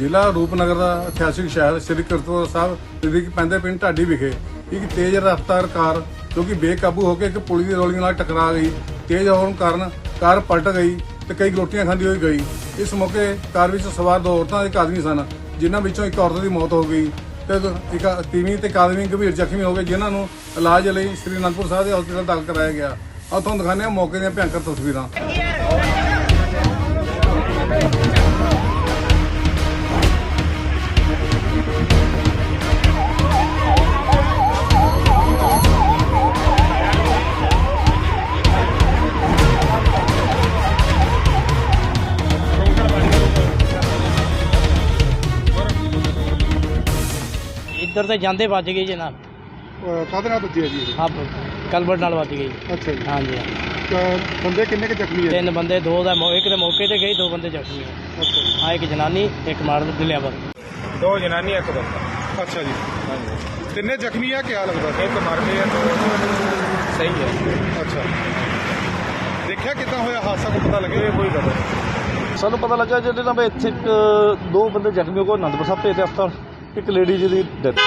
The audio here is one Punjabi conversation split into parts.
ਜ਼ਿਲ੍ਹਾ ਰੂਪਨਗਰ ਦਾ ਇਤਿਹਾਸਿਕ ਸ਼ਹਿਰ ਸ੍ਰੀ ਕੀਰਤਪੁਰ ਸਾਹਿਬ ਨਜ਼ਦੀਕ ਪੈਂਦੇ ਪਿੰਡ ਢਾਡੀ ਵਿਖੇ ਇੱਕ ਤੇਜ਼ ਰਫ਼ਤਾਰ ਕਾਰ, ਜੋ ਕਿ ਬੇਕਾਬੂ ਹੋ ਕੇ ਇੱਕ ਪੁਲੀ ਦੀ ਰੋਲਿੰਗ ਨਾਲ ਟਕਰਾ ਗਈ। ਤੇਜ਼ ਹੋਣ ਕਾਰਨ ਕਾਰ ਪਲਟ ਗਈ ਤੇ ਕਈ ਰੋਟੀਆਂ ਖਾਂਦੀ ਹੋਈ ਗਈ। ਇਸ ਮੌਕੇ ਕਾਰ ਵਿੱਚ ਸਵਾਰ ਦੋ ਔਰਤਾਂ ਇੱਕ ਆਦਮੀ ਸਨ, ਜਿਨ੍ਹਾਂ ਵਿੱਚੋਂ ਇੱਕ ਔਰਤ ਦੀ ਮੌਤ ਹੋ ਗਈ। ਤੇ ਇੱਕ ਤੀਵੀਂ ਤੇ ਇੱਕ ਆਦਮੀ ਗੰਭੀਰ ਜ਼ਖਮੀ ਹੋ ਗਏ, ਜਿਨ੍ਹਾਂ ਨੂੰ ਇਲਾਜ ਲਈ ਸ੍ਰੀ ਅਨੰਦਪੁਰ ਸਾਹਿਬ ਦੇ ਹਸਪਤਾਲ ਦਾਖਲ ਕਰਾਇਆ ਗਿਆ। ਆਹ ਤੁਹਾਨੂੰ ਦਿਖਾਉਂਦੇ ਹਾਂ ਮੌਕੇ ਦੀਆਂ ਭਿਆਨਕ ਤਸਵੀਰਾਂ। ਇੱਧਰ ਤੇ ਜਾਂਦੇ ਵੱਜ ਗਈ ਜਨਾਬ ਕਾਹਦੇ ਨਾਲ ਵੱਜੀ ਹੈ ਜੀ ਇਹ? ਹਾਂ ਕਲਬਰ ਨਾਲ ਵੱਜ ਗਈ ਅੱਛਾ ਜੀ। ਹਾਂਜੀ। ਤਾਂ ਬੰਦੇ ਕਿੰਨੇ ਕੁ ਜ਼ਖਮੀ ਹੈ ਤਿੰਨ ਬੰਦੇ ਦੋ ਦਾ ਮੌ- ਇੱਕ ਦੇ ਮੌਕੇ ਤੇ ਗਏ ਦੋ ਬੰਦੇ ਜ਼ਖਮੀ ਹੋਏ ਅੱਛਾ ਜੀ। ਹਾਂ ਇੱਕ ਜਨਾਨੀ ਇੱਕ ਮਰਦ ਡਿਲੀਵਰ ਦੋ ਜਨਾਨੀ ਇੱਕ ਬੰਦਾ। ਅੱਛਾ ਜੀ। ਕਿੰਨੇ ਜ਼ਖਮੀ ਆ ਕਿਆ ਲੱਗਦਾ ਇੱਕ ਮਰ ਗਈ ਹੈ ਦੋ ਸਹੀ ਹੈ ਅੱਛਾ। ਦੇਖਿਆ ਕਿੱਦਾਂ ਹੋਇਆ ਹਾਦਸਾ ਕੋ ਪਤਾ ਲੱਗਿਆ? ਇਹ ਕੋਈ ਨਹੀਂ। ਸਾਨੂੰ ਪਤਾ ਲੱਗਾ ਜਿਹਦੇ ਨਾਲ ਵੀ ਇੱਥੇ ਇੱਕ ਦੋ ਬੰਦੇ ਜ਼ਖਮੀ ਹੋ ਗਏ ਅਨੰਦਪੁਰ ਸਾਹਿਬ ਭੇਜਦੇ ਹਸਪਤਾਲ। ਇੱਕ ਲੇਡੀ ਜੀ ਦੀ ਡੈਥ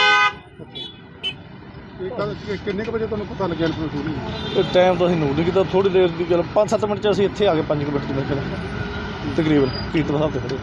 ਇਹ ਕਿੰਨੇ ਕੁ ਵਜੇ ਤੁਹਾਨੂੰ ਪਤਾ ਲੱਗਿਆ ਇਨਫੋਰਮੇਸ਼ਨ ਇਹ ਟਾਈਮ ਤਾਂ ਅਸੀਂ ਨੋਟ ਨਹੀਂ ਕੀਤਾ ਥੋੜੀ ਦੇਰ ਦੀ ਗੱਲ 5-7 ਮਿੰਟ ਚ ਅਸੀਂ ਇੱਥੇ ਆ ਗਏ 5 ਮਿੰਟ ਦੀ ਮੇਰੇ ਖਿਆਲ। ਤਕਰੀਬਨ ਕੀਰਤਨ ਸਾਹਿਬ ਤੇ ਖੜੇ